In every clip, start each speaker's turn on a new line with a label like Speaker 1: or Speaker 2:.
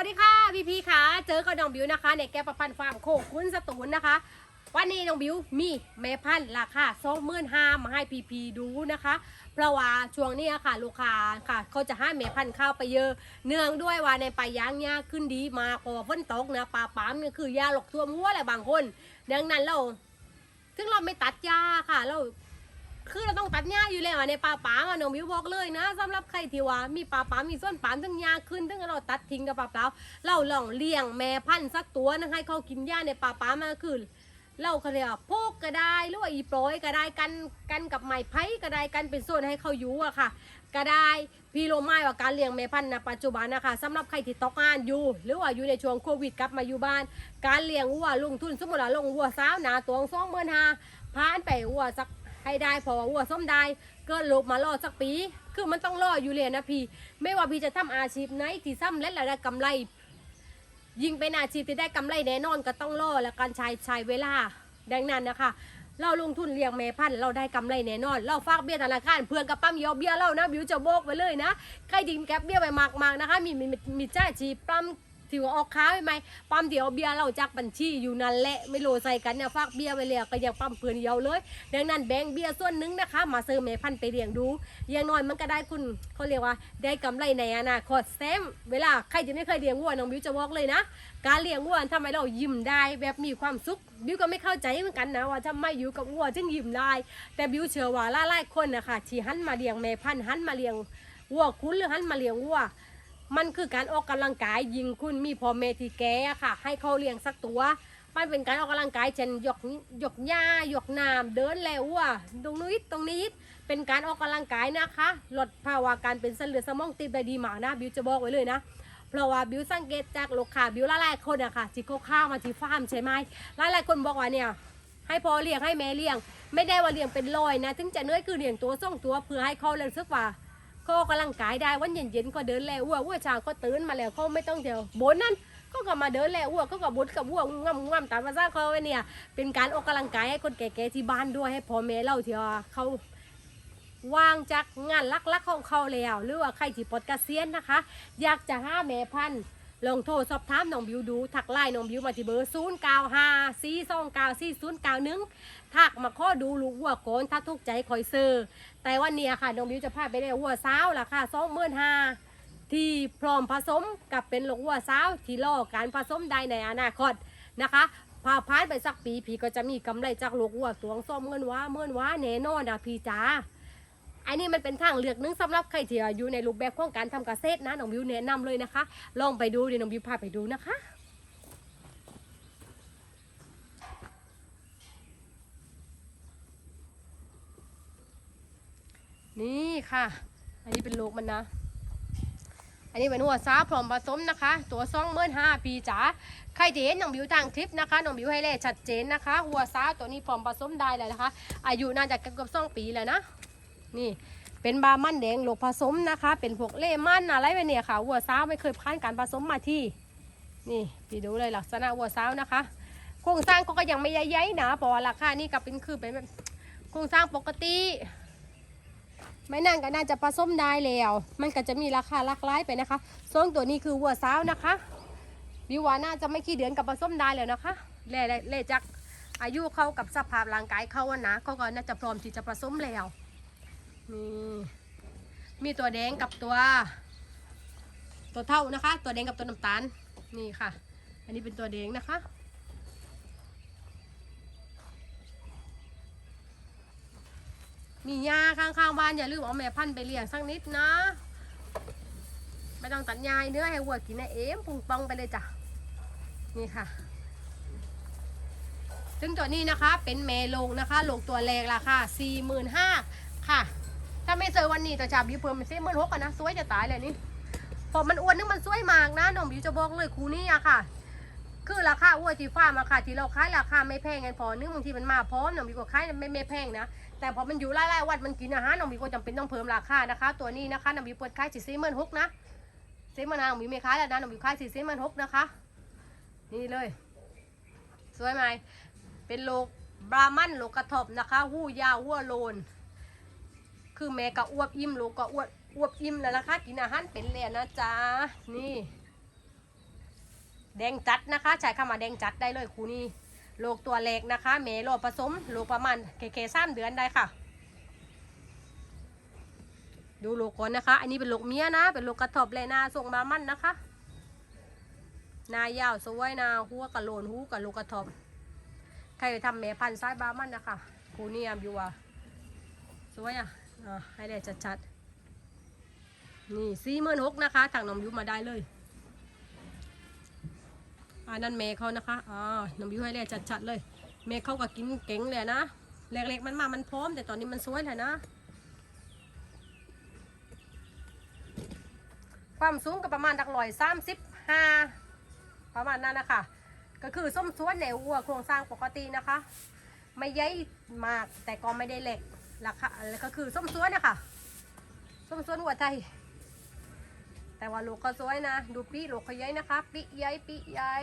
Speaker 1: วัสดีค่ะพี่พีค่ะเจอกับน้องบิวนะคะในแกประพันธ์ฟาร์มโคกคุณสตูลนะคะ วันนี้น้องบิวมีแม่พันธุ์ราคาสองหมื่นห้ามาให้พีพีดูนะคะ เพราะว่าช่วงนี้ค่ะลูกค้าค่ะเขาจะให้แม่พันธุ์เข้าไปเยอะ เนื่องด้วยว่าในป่ายางยากขึ้นดีมากเพราะว่าฝนตกนะปลาปามเนี่ยคือยาหลอกตัวมัวอะไรบางคน ดังนั้นเราถึงเราไม่ตัดยาค่ะเรา คือเราต้องตัดหญ้าอยู่แล้วอะในป่าป๋าอะน้องมิวบอกเลยนะสำหรับใครที่ว่ามีป่าป๋ามีส้นป่ามทั้งหญ้าขึ้นทั้งเราตัดทิ้งกับป่าเปล่าเราลองเลี้ยงแม่พันธุ์สักตัวนะให้เขากินหญ้าในป่าป๋ามาคือเราเขาเรียกว่าโพกก็ได้หรือว่าอีโปรยก็ได้กันกันกับไม้ไผ่ก็ได้กันเป็นส่วนให้เขาอยู่อะค่ะ ก็ได้พี่โลไม้ว่าการเลี้ยงแม่พันธุ์ในปัจจุบันนะคะสำหรับใครที่ตกงานอยู่ หรือว่าอยู่ในช่วงโควิดกลับมาอยู่บ้าน การเลี้ยงวัวลงทุนสมมติว่าลงวัวสาวหนาตัวสองหมื่นห้าผ่านไปวัวสัก ให้ได้พราะว่าวัวส้มได้เกินลบมารอสักปี คือมันต้องรออยู่เลยนะพี่ ไม่ว่าพี่จะทำอาชีพไหนที่ซ้ำเล่นแล้วได้กำไร ยิ่งเป็นอาชีพที่ได้กำไรแน่นอนก็ต้องรอและการใช้ใช้เวลาดังนั้นนะคะเราลงทุนเลี้ยงแม่พันธุ์เราได้กำไรแน่นอน เราฝากเบี้ยธนาคารเพื่อนกับปั๊มยอเบี้ยเรานะบิวจะโบกไปเลยนะใครดิงแก็บเบี้ยไปมากๆนะคะ มีมีมีมีจ้าชีปั๊ม ที่ว่าออกค้าไว้ไหมปั๊มเดียวเบี้ยเราจากบัญชีอยู่นั่นแหละไม่โลใส่กันเนี่ยฝากเบี้ยไว้เลยก็ยังปั๊มเพื่อนเดียวเลย ดังนั้นแบ่งเบี้ยส่วนหนึ่งนะคะ มาซื้อแม่พันไปเลี้ยงดูอย่างน้อยมันก็ได้คุณเขาเรียกว่า ได้กำไรในอนาคตแซมเวลาใครจะไม่เคยเลี้ยงวัวน้องบิวจะบอกเลยนะ การเลี้ยงวัวทำไมเรายิ้มได้แบบมีความสุขบิวก็ไม่เข้าใจเหมือนกันนะว่าทำไมอยู่กับวัวถึงยิ้มได้แต่บิวเชื่อว่าหลายๆคนนะคะที่หันมาเลี้ยงแม่พันหันมาเลี้ยงวัวคุณหรือหันมาเลี้ยงวัว มันคือการออกกำลังกายยิงคุณมีพ่อแม่ที่แก่อะค่ะ ให้เขาเลี้ยงสักตัว มันเป็นการออกกำลังกายเช่นยกยกหญ้ายกน้ำเดินแล้วว่าตรงนี้ตรงนี้เป็นการออกกำลังกายนะคะลดภาวะการเป็นเส้นเลือดสมองตีบได้ดีมากนะบิวจะบอกไว้เลยนะเพราะว่าบิวสังเกตจากลูกค้าบิวหลายๆคนอะค่ะที่เขาข้ามาที่ฟาร์มใช่ไหมหลายๆคนบอกว่าเนี่ยให้พอเลี้ยงให้แม่เลี้ยง ไม่ได้ว่าเลี้ยงเป็นร้อยนะ ถึงจะเนื้อคือเลี้ยงตัวส่งตัวเพื่อให้เขาเลยซึกว่า ก็กำลังกายได้วันเย็นๆก็เดินแล้วอ้วอ้วเช้าก็ตื่นมาแล้วเขาไม่ต้องเดียวบนนั่นก็กลับมาเดินแล้วอ้วก็กับบนกับอ้วง่ำง่ำตามภาษาเขาไว้เนี่ย เป็นการออกกำลังกายให้คนแก่ๆที่บ้านด้วยให้พ่อแม่เล่าที่ว่าเขาว่างจากงานลักๆของเขาแล้วหรือว่าใครที่ปลดเกษียณนะคะ อยากจะห้าแม่พันธุ์ลองโทรสอบถามน้องบิวดูทักไลน์น้องบิวมาที่เบอร์ 0 9 5 4 2 9 4 0 9 1 ทักมาข้อดูลูกวัวโกนถ้าทุกใจคอยซื้อแต่วันนี้ค่ะน้องบิวจะพาไปได้วัวสาวราคาสองหมื่นห้าที่พร้อมผสมกับเป็นลูกวัวสาวที่รอการผสมได้ในอนาคตนะคะพาพานไปสักปีพี่ก็จะมีกำไรจากลูกวัวตัวงส้มเงินว้าเมื่นว้าแน่นอนนะพี่จ๋าอันนี้มันเป็นทางเลือกนึงสำหรับใครที่อยู่ในรูปแบบของการทำเกษตรนะน้องบิวแนะนำเลยนะคะ ลองไปดูเดี๋ยน้องบิวพาไปดูนะคะ นี่ค่ะ อันนี้เป็นลูกมันนะ อันนี้เป็นหัวซาพร้อมผสมนะคะ ตัวซองเมื่นห้าปีจ๋าใครที่เห็นน้องบิวทางคลิปนะคะน้องบิวให้เลขชัดเจนนะคะ หัวซาตัวนี้พร้อมผสมได้เลยนะคะ อายุน่าจะเกือบสองปีแล้วนะ นี่เป็นบามันแดงลูกผสมนะคะ เป็นพวกเล่มันอะไรไปเนี่ยค่ะหัวซาไม่เคยผ่านการผสมมาที่ นี่พี่ดูเลยลักษณะหัวซาวนะคะ โครงสร้างก็ยังไม่ใหญ่ๆนะเพราะว่าราคานี่ก็เป็นคือเป็นโครงสร้างปกติ ไม่นานก็น่าจะผสมได้แล้ว มันก็จะมีราคาหลากหลายไปนะคะส่วนตัวนี้คือวัวสาวนะคะบิว่าน่าจะไม่กี่เดือนกับผสมได้แล้วนะคะเล่เล่จากอายุเขากับสภาพร่างกายเขาอะนะเขาก็น่าจะพร้อมที่จะผสมแล้วนี่มีตัวแดงกับตัว ตัวเท่านะคะ ตัวแดงกับตัวน้ำตาลนี่ค่ะ อันนี้เป็นตัวแดงนะคะ มีหญ้าข้างๆบ้านอย่าลืมเอาแม่พันธุ์ไปเลี้ยงสักนิดนะไม่ต้องตัดหญ้าให้เนื้อให้วัวกินนะเอ็มปุงปองไปเลยจ้ะนี่ค่ะ ซึ่งตัวนี้นะคะเป็นเมลงนะคะลงตัวแรงราคาสี่หมื่นห้าค่ะ ถ้าไม่เจอวันนี้ตัวจับบิวเพิ่มเป็นสี่หมื่นหกกันนะสวยจะตายเลยนี่พอมันอ้วนนึกมันสวยมากนะน้องบิวจะบอกเลยครูนี่อะค่ะ คือราคาอ้วนที่ฟ้ามอะค่ะ ที่เราขายราคาไม่แพงกันพอนึกบางทีมันมาพร้อมน้องบิวก็ขายไม่ไม่แพงนะ แต่พอมันอยู่ไล่ๆวันมันกินอาหารน้องบีก็จำเป็นต้องเพิ่มราคานะคะ ตัวนี้นะคะน้องบีเปิดขายสี่สิบหมื่นหกนะซีมันน้องบีไม่ขายแล้วนะน้องบีขายสี่สิบหมื่นหกนะคะ นี่เลย สวยไหมเป็นโลกบรามันโลกกระทบนะคะหู้ยาวหัวโลน คือแม่ก็อ้วบอิ่มโลกก็อ้วบอ้วบอิ่มแล้วนะคะ กินอาหารเป็นแล้วนะจ๊ะนี่ แดงจัดนะคะ ใช้คำว่าแดงจัดได้เลยครูนี่ ลูกตัวเล็กนะคะ เมโลผสมลูกประมาณเคเคสามเดือนได้ค่ะ ดูลูกก่อนนะคะ อันนี้เป็นลูกเมียนะ เป็นลูกกระทบเลยนาส่งมามั่นนะคะนายาวสวยนาหัวกะโหลนหูกับลูกกระทบใครไปทำแม่พันธุ์ซ้ายบามันนะคะครูนี่ยมอยู่อะสวยอะอ่ให้ได้ชัดๆนี่สี่หมื่นหกนะคะทางนมยุมาได้เลย อันนั้นเมเขานะคะอ่านมยุให้ได้ชัดๆเลยเมเขาก็กินเก่งเลยนะเล็กๆมันมามันพร้อม แต่ตอนนี้มันสวยเลยนะ ความสูงก็ประมาณดักลอยสามสิบห้าประมาณนั้นนะคะ ก็คือส้มสวนในวัวโครงสร้างปกตินะคะ ไม่ใหญ่มากแต่ก็ไม่ได้เล็กราคาก็คือส้มสวนนะคะส้มสวนหัวไทย แต่ว่าลูกก็สวยนะ ดูปีลูกเขาใหญ่นะคะ ปีใหญ่ปีใหญ่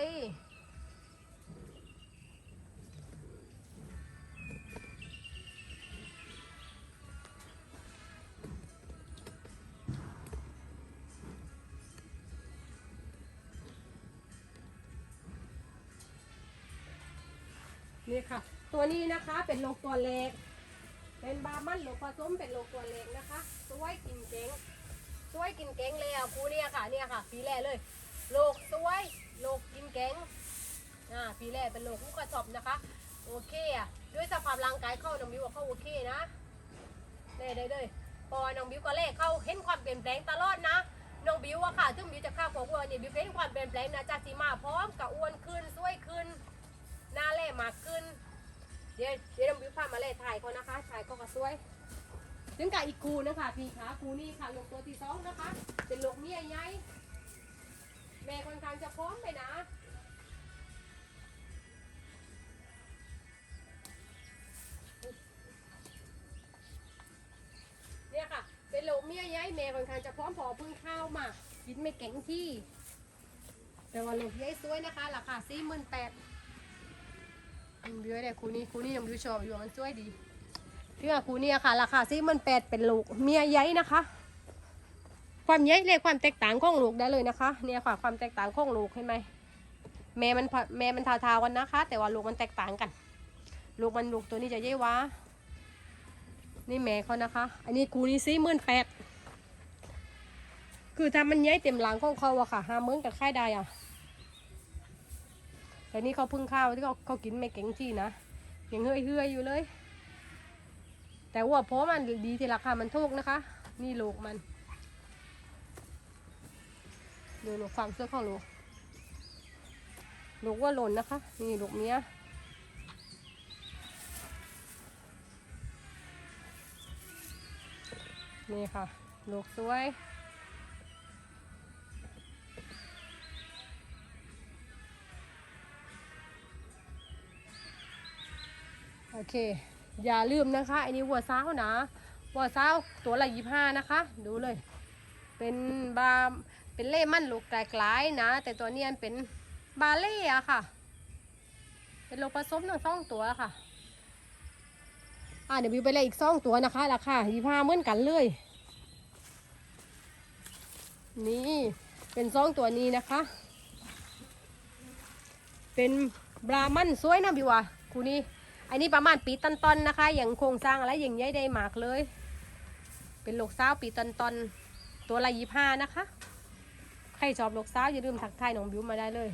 Speaker 1: นี่ค่ะ ตัวนี้นะคะเป็นโลกตัวเล็ก เป็นบามันโลกผสมเป็นโลกตัวเล็กนะคะ สวยกินเก่ง สวยกินเก่งเลยอะครูเนี่ยค่ะเนี่ยค่ะปีแรกเลยโลกสวยโลกกินเก่งอ่าปีแรกเป็นโลกผู้กระสอบนะคะ โอเคอะด้วยสภาพร่างกายเข้าน้องบิวเข้าโอเคนะได้ได้เลยพอน้องบิวก็เลขเข้าเห็นความเปลี่ยนแปลงตลอดนะน้องบิวอะค่ะถึงบิวจะข้าวของอ้วนเนี่ยบิวเห็นความเปลี่ยนแปลงนะจากสีมาพร้อมกับอ้วนขึ้นสวยขึ้นหน้าเล่มากขึ้นเดี๋ยวเดี๋ยวน้องบิวพามาเล่ถ่ายเขานะคะถ่ายเขาก็สวย ถึงกับอีกคูนะคะพี่ขาคูนี่ค่ะลงตัวที่สองนะคะ เป็นลูกเมียใหญ่แม่ค่อนข้างจะพร้อมไปนะเนี่ยค่ะ เป็นลูกเมียใหญ่แม่ค่อนข้างจะพร้อมพอพึ่งข้าวมากินไม่เก่งที่ แต่ว่าลูกใหญ่สวยนะคะราคาสี่หมื่นแปดยังเยอะเลยคูนี้คูนี้ยังดูชอบอยู่มันสวยดี เพื่อคูเนี่ยค่ะ ราคาซีมันแปดเป็นลูกเมียใหญ่นะคะ ความใหญ่เรียกความแตกต่างของลูกได้เลยนะคะ เนี่ยค่ะความแตกต่างของลูกเห็นไหมแม่มันพอแม่มันทาๆกันนะคะ แต่ว่าลูกมันแตกต่างกัน ลูกมันลูกตัวนี้จะใหญ่วานี่แม่เขานะคะ อันนี้กูนี่ซีหมื่นแปดคือถ้ามันใหญ่เต็มหลังของเขาอะค่ะห้าหมื่นกับค่ายได้อะแต่นี่เขาพึ่งข้าวที่เขาเขากินไม่เก่งที่นะยังเฮือยๆอยู่เลย แต่ว่าเพราะมันดีที่ราคามันถูกนะคะ นี่ลูกมันดูลูกความเสื้อของลูกลูกว่าหล่นนะคะ นี่ลูกเมียนี่ค่ะ ลูกสวยโอเค อย่าลืมนะคะอันนี้วัวซ้าวนะวัวซ้าวตัวละยี่ห้านะคะ ดูเลย เป็นบาเป็นเล่มั่นลูกไกลๆนะ แต่ตัวเนี้ยเป็นบาเล่อะค่ะ เป็นลูกผสมทั้งสองตัวค่ะอ่าเดี๋ยววิวไปเลยอีกสองตัวนะคะราคายี่ห้าเหมือนกันเลย นี่เป็นสองตัวนี้นะคะ เป็นบรามันสวยนะบิวะคูนี้ อันนี้ประมาณปีตันๆนนะคะ อย่างโครงสร้างอะไรอย่างใหญ่ได้มากเลย เป็นลูกสาวปีตันต้นตัวละยี่ห้านะคะ ใครชอบลูกสาวอย่าลืมทักทายน้องบิวมาได้เลย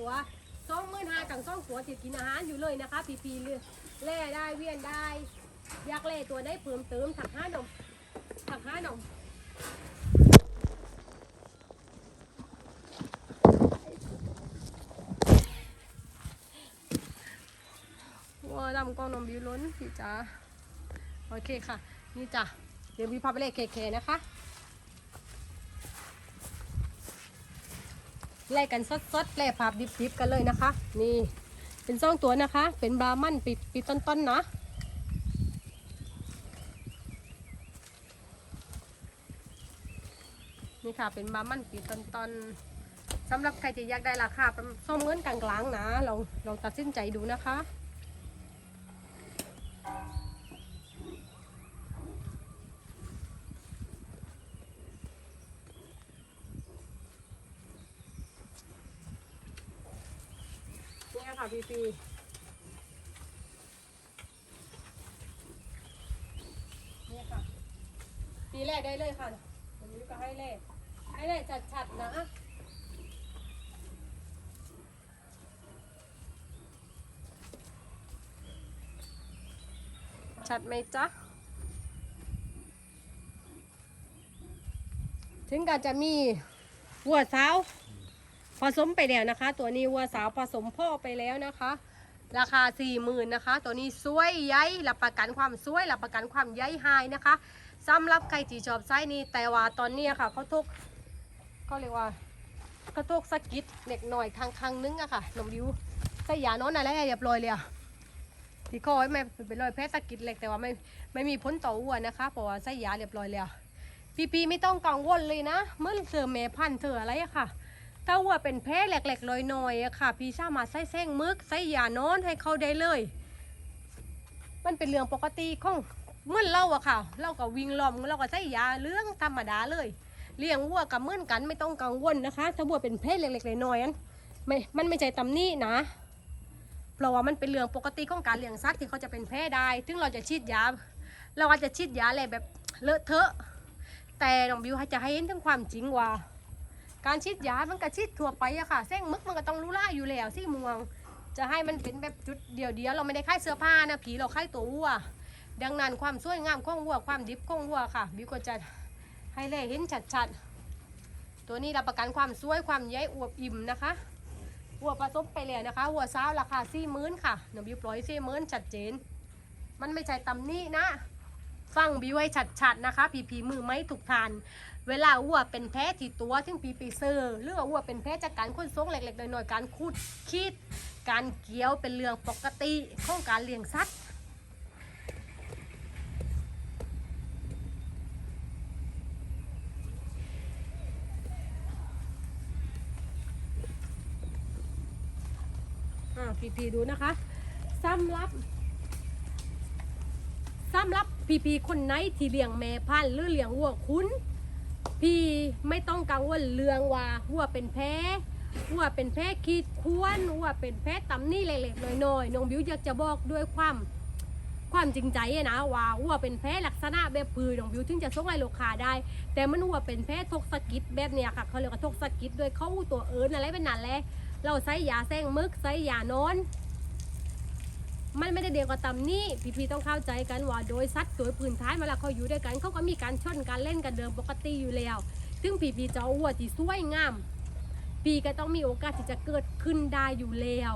Speaker 1: ตัวสองหมื่นห้าทั้งสองตัวจะกินอาหารอยู่เลยนะคะพีพีเลือแล่ได้เวียนได้ อยากเล่ตัวได้เพิ่มเติมถักห้าหนมถักห้าหนมว้าดำกล้องนมบิวล้นพี่จ๋าโอเคค่ะ นี่จ้ะเดี๋ยววิวพาไปเล่เคเคนะคะ ไล่กันสดๆแล่ภาพดิบดิบกันเลยนะคะ นี่เป็นซองตัวนะคะ เป็นบรามันปิดปิดต้นต้นนะนี่ค่ะเป็นบามันปิดต้นต้นสำหรับใครที่อยากได้ราคาส้มเงินกลางๆนะลองลองตัดสินใจดูนะคะ ค่ะพี่ปีนี่ค่ะปีแรกได้เลยค่ะวันนี้ก็ให้เลขให้เลขชัดๆนะชัดไหมจ๊ะ ถึงก็จะมีวัวสาว ผสมไปแล้วนะคะ ตัวนี้วัวสาวผสมพ่อไปแล้วนะคะ ราคา4ี่หมื่นนะคะ ตัวนี้สวยใยรับประกันความสวยรับประกันความใยหายนะคะสำหรับใครที่ชอบไส้นี้แต่ว่าตอนนี้ค่ะเขาทุกเขาเรียกว่าเขาทุกสะกิดเล็กหน่อยครั้งครั้งนึงอะค่ะนมวิวใส่ยาโน้นอะไรเรียบร้อยเลยอะที่คอไว้ไม่เป็นรอยแผลสกิดเล็กแต่ว่าไม่ไม่มีพ้นต่ออ้วนนะคะเพราะว่าใส่ยาเรียบร้อยแล้วพี่ปีไม่ต้องกังวลเลยนะเมื่อเจอเมพันเจออะไรอะค่ะ ถ้าว่าเป็นแพ้แหลกๆลอยน้อยๆอะค่ะ พี่สามารถใส่แซงมึกใส่ยานอนให้เขาได้เลย มันเป็นเรื่องปกติของเมื่อนเราอะค่ะ เราก็วิ่งล้อมเราก็ใส่ยาเรื่องธรรมดาเลย เลี้ยงวัวกับเมื่อนกันไม่ต้องกังวลนะคะ ถ้าวัวเป็นแพ้เล็กๆน้อยๆนั้นไม่มันไม่ใช่ตำหนี้นะเพราะว่ามันเป็นเรื่องปกติของการเลี้ยงสัตว์ที่เขาจะเป็นแพ้ได้ถึงเราจะฉีดยา เราอาจจะฉีดยาอะไรแบบเลอะเทอะ แต่น้องบิวจะให้เห็นถึงความจริงว่า การฉีดยามันก็ฉีดทั่วไปอะค่ะแซงมึกมันก็ต้องรู้ล่าอยู่แล้วสิม่วง จะให้มันเป็นแบบจุดเดียวเดียวๆเราไม่ได้ค่ายเสื้อผ้านะผีเราค่ายตัววัว ดังนั้นความสวยงามของวัวความดิบของวัวค่ะบิวก็จะให้เลยเห็นชัดๆ ตัวนี้รับประกันความสวยความใยอวบอิ่มนะคะวัวผสมไปแล้วนะคะวัวสาวราคาสี่หมื่นค่ะหน้องบิวปล่อยสี่หมื่นชัดเจน มันไม่ใช่ตำหนี้นะ ฟังบิวไว้ชัดๆนะคะผีผีมือไม้ถูกทาน เวลาวัวเป็นแพ้ที่ตัวถึงปีปีเซอร์หรือว่าวัวเป็นแพ้จากการค้นส่งเล็กๆน้อยๆการคูดคีดการเกี่ยวเป็นเรื่องปกติของการเลี้ยงสัตว์อ่าพี่ๆดูนะคะสำหรับสำหรับพี่ๆคนไหนที่เลี้ยงแม่พันธุ์หรือเลี้ยงวัวคุ้น พี่ไม่ต้องกังวลเรื่องว่าหัวเป็นแพ้หัวเป็นแพ้ขีดควรหัวเป็นแพ้ตำนี่เล็กๆน้อยๆน้องบิวอยากจะบอกด้วยความความจริงใจนะว่าหัวเป็นแพ้ลักษณะแบบพือน้องบิวถึงจะส่งให้ลูกค้าได้ แต่มันหัวเป็นแพ้ทกสกิดแบบเนี้ยค่ะเขาเรียกว่าทกสกิดโดยเข้าตัวเอิญอะไรเป็นนั่นแหละเราใส่ยาแซงมึกใส่ยานอน มันไม่ได้เดียวกับตำนี้พี่ๆต้องเข้าใจกันว่าโดยสัตว์โดยพื้นฐานเวลาเขาอยู่ด้วยกันเขาก็มีการชนการเล่นกันเดิมปกติอยู่แล้วซึ่งพี่ๆจะอวัวที่สวยงาม ปีก็ต้องมีโอกาสที่จะเกิดขึ้นได้อยู่แล้ว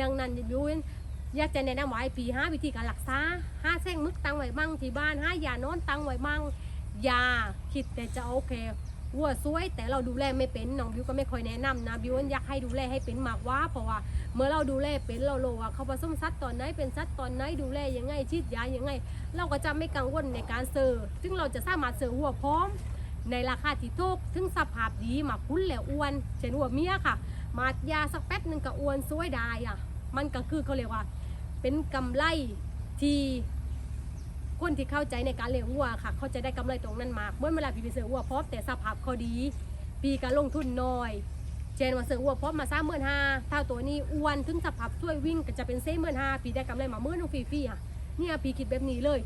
Speaker 1: ดังนั้นยูนอยากจะแนะนำว่าให้พี่ห้าวิธีการรักษาห้าเส้นมึกตังไว้มั่งที่บ้านห้ายาโน้นตังไว้มั่งยาคิดแต่จะโอเค วัวสวยแต่เราดูแลไม่เป็นน้องบิวก็ไม่ค่อยแนะนำนะบิวอยากให้ดูแลให้เป็นมากว่า เพราะว่าเมื่อเราดูแลเป็นเราโลว่าเขาผสมสัตว์ตอนไหนเป็นสัตว์ตอนไหนดูแลยังไงฉีดยายังไง เราก็จะไม่กังวลในการเซอร์ซึ่งเราจะสามารถเซอร์หัวพร้อม ในราคาที่ถูกถึงสภาพดีมาคุ้นแล้วอ้วนเช่นหัวเมียค่ะ มาดยาสักแป๊บหนึ่งก็อ้วนสวยได้อะมันก็คือเขาเรียกว่า เป็นกำไรที่ คนที่เข้าใจในการเลี้ยงวัวค่ะ เขาจะได้กำไรตรงนั้นมากเมื่อเวลาพี่ไปเสือวัวพร้อมแต่สภาพเขาดี ปีการลงทุนน้อยเชนว่าเสือวัวพร้อมมาสางเมื่อห้าถ้าตัวนี้อ้วนถึงสภาพช่วยวิ่งก็จะเป็นเซ่เมื่อห้าปีได้กำไรมาเมื่อนึงฟรีๆอะเนี่ยปีคิดแบบนี้เลย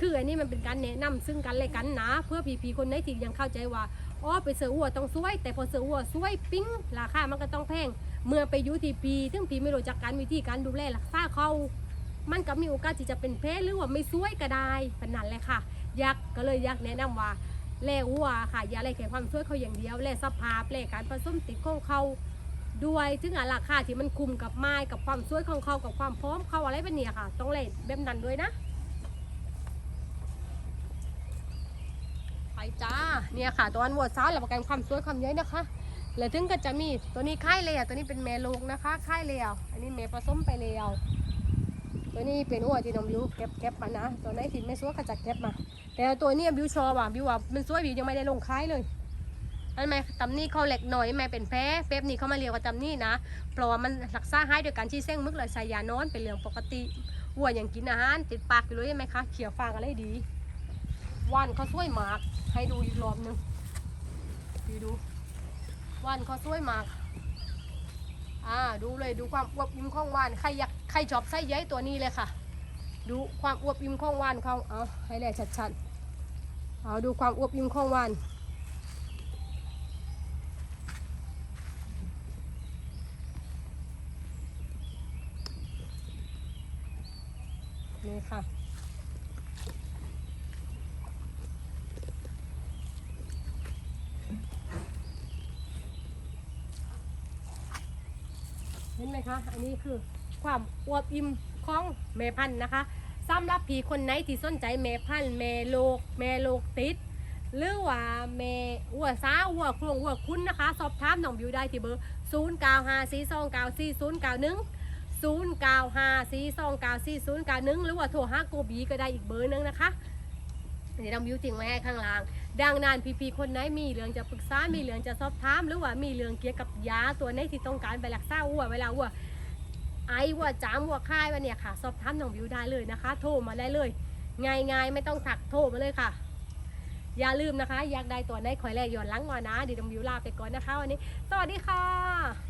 Speaker 1: คืออันนี้มันเป็นการแนะนำซึ่งกันและกันนะ เพื่อพี่ๆคนไหนที่ยังเข้าใจว่าอ๋อไปเสือวัวต้องสวย แต่พอเสือวัวสวยปิ้งราคามันก็ต้องแพงเมื่อไปอยุทีปีถึงปีไม่รู้จักการวิธีการดูแลรักษาเขา มันก็มีโอกาสที่จะเป็นแพ้หรือว่าไม่สวยก็ได้ปนนั้นแหละค่ะอยากก็เลยอยากแนะนำว่าแล่วัวค่ะอย่าแล่แค่ความสวยเขาอย่างเดียวแล่สภาพแล่การผสมติดของเขาด้วยถึงอะราคาที่มันคุมกับไม้กับความสวยของเขากับความพร้อมเขาอะไรแบบนี้ค่ะ ต้องเล่แบบนั้นด้วยนะไปจ้าเนี่ยค่ะ ตัวอันวัวซ้ายรับประกันความสวยความใหญ่นะคะแล้วถึงก็จะมีตัวนี้ค่ายเลยอะตัวนี้เป็นแม่ลูกนะคะค่ายเลยอะอันนี้แม่ผสมไปเลยอะ ตัวนี้เป็นอ้วที่น้องบิวเก็บเก็บมานะตัวไหนที่ไม่สวยก็จะเก็บมา แต่ตัวนี้บิวชอบอะบิวว่ามันสวยบิวยังไม่ได้ลงค่ายเลยนั่นไหมตำนี่เขาเหล็กหน่อยแม่เป็นแพ้เป๊ปนี่เขามาเรียกว่าตำนี่นะเพราะว่ามันรักษาให้โดยการชี้เส้งมึกเลยใส่ยานอนเป็นเรื่องปกติวัวอย่างกินอาหารติดปากอยู่เลยใช่ไหมคะเขียวฟางอะไรดีวันเขาช่วยหมากให้ดูอีกรอบหนึงดูดูวันเขาช่วยหมากอ่าดูเลยดูความอวบอิ่มของวานใครอยาก ใครชอบไส้ใยตัวนี้เลยค่ะ ดูความอวบอิ่มของวานเขาเอาให้แลชัดๆเอาดูความอวบอิ่มของวานนี่ค่ะเห็นไหมคะ อันนี้คือ ความอวบอิ่มของแม่พันธุ์นะคะสำหรับผีคนไหนที่สนใจแม่พันธุ์แม่โลก แม่โลกติด หรือว่าแม่วัวสาววัวโครงวัวคุณนะคะ สอบถามน้องบิวได้ที่เบอร์ 0 9 5 4 2 9 4 0 9 1 0 9 5 4 2 9 4 0 9 1 หรือว่าโทรหาโกบีก็ได้อีกเบอร์หนึงนะคะเดี๋ยวน้องบิวจิงไว้ให้ข้างล่าง ดังนั้นพี่ๆคนไหนมีเรื่องจะปรึกษา มีเรื่องจะสอบถาม หรือว่ามีเรื่องเกี่ยวกับยาตัวไหนที่ต้องการไปรักษาวัวเวลาวัว ไอวัวจามวัวค่ายว่าเนี่ยค่ะ สอบถามน้องบิวได้เลยนะคะ โทรมาได้เลย ง่ายๆ ไม่ต้องถักโทรมาเลยค่ะ อย่าลืมนะคะ อยากได้ตัวไหนคอยแลกย้อนหลังมานะเดี๋ยวน้องบิวลาไปก่อนนะคะวันนี้ สวัสดีค่ะ